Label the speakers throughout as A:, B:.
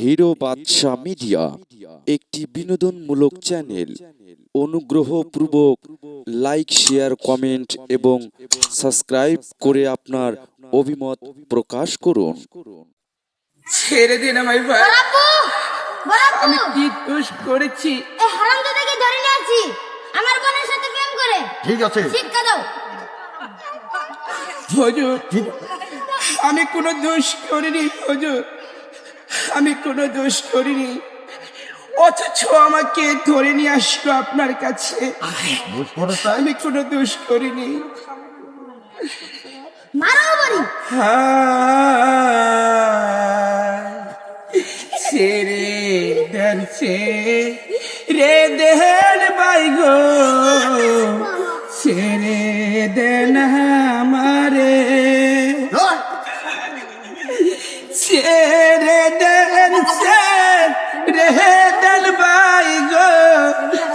A: Hero বাদশা media একটি বিনোদনমূলক channel. অনুগ্রহ অনুগ্রহপূর্বক লাইক শেয়ার কমেন্ট এবং সাবস্ক্রাইব করে আপনার অভিমত প্রকাশ করুন।
B: ছেড়ে দিন আমায় ভাই। আমি কি দোষ করেছি?
C: এই হারামজাদাকে ধরে নিয়ে আসছি আমার বোনের সাথে প্রেম করে।
D: ঠিক আছে।
C: শিক্ষা দাও।
B: হজুর আমি কোনো দোষ করিনি হজুর। আমি কোনো দোষ করিনি। অথচ আমাকে ধরে নিয়ে আসলো আপনার কাছে। আমি কোনো দোষ করিনি। ছেড়ে দেন রে দেন বাই গো। ছেড়ে দেন আমারে। ছেড়ে দেন সে রে দেন বাই গো,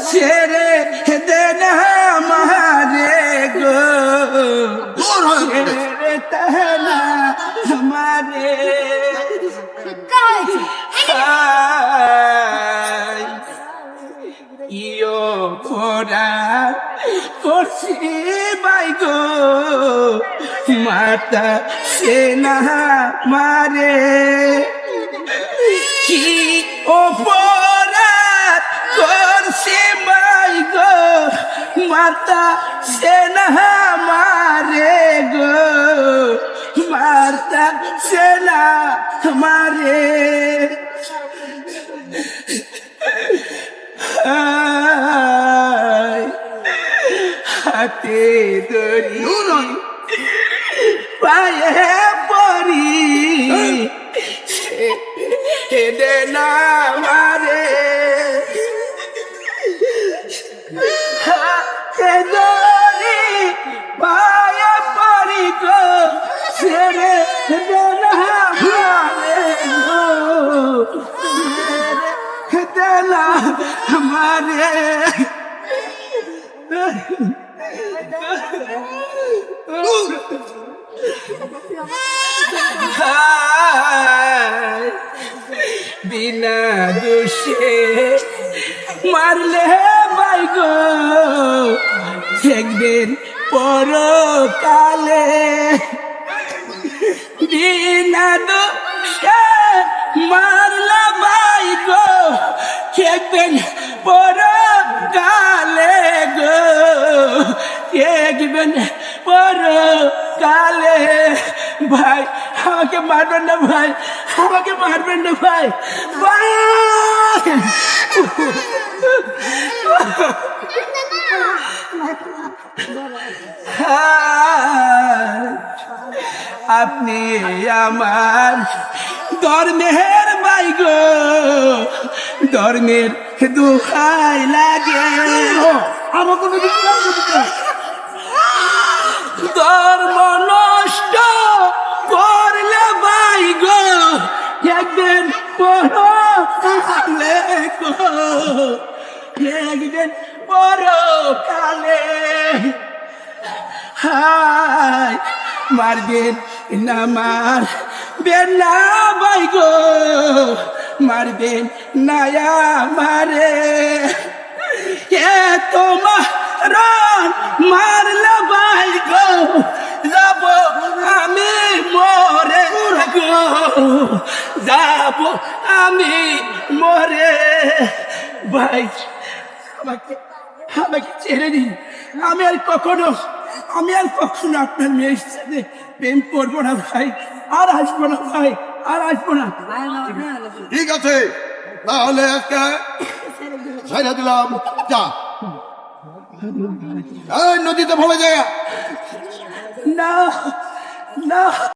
B: ছেড়ে দেন আমারে গো। ছেড়ে দেন আমারে। ইয়ো খোরা মাতা সেনা মারে। কি অপরাধ করছি বাইগো মাতা সেনা মারে গো। মাতা সেনা মারে। হাতে দড়ি পায়ে হেদে না মারে। দড়ি পায়ে পরি গো ছেড়ে হেদে না মারে। গো হেদে না মারে। হায়, বিনা দোষে মারলে বাইগো দেখবেন পরকালে বিনা দোষে মারলে বাইগো একদিন ভাই, আমাকে মারবেন না ভাই, আমাকে মারবেন না ভাই ভাই। আপনি আমার ধর্মের ভাই গো, ধর্মের দুহাই লাগে।
D: আমার কোনো
B: পরকালে গো একদিন পরকালে হাই মারবেন না মার বেনা ভাই মারবেন নায়া মারে এ তোমার মারলে ভাই আমি মরে ভাই আমাকে আমাকে ছেড়ে দিন। আমি আর কখনো আমি আর কখনো আপনার মেয়ের সাথে প্রেম করব না ভাই আর আসব না ভাই আর আসব না।
D: ঠিক আছে তাহলে আজকে ছেড়ে দিলাম। যা। নদীতে ভালো জায়গা
B: না না।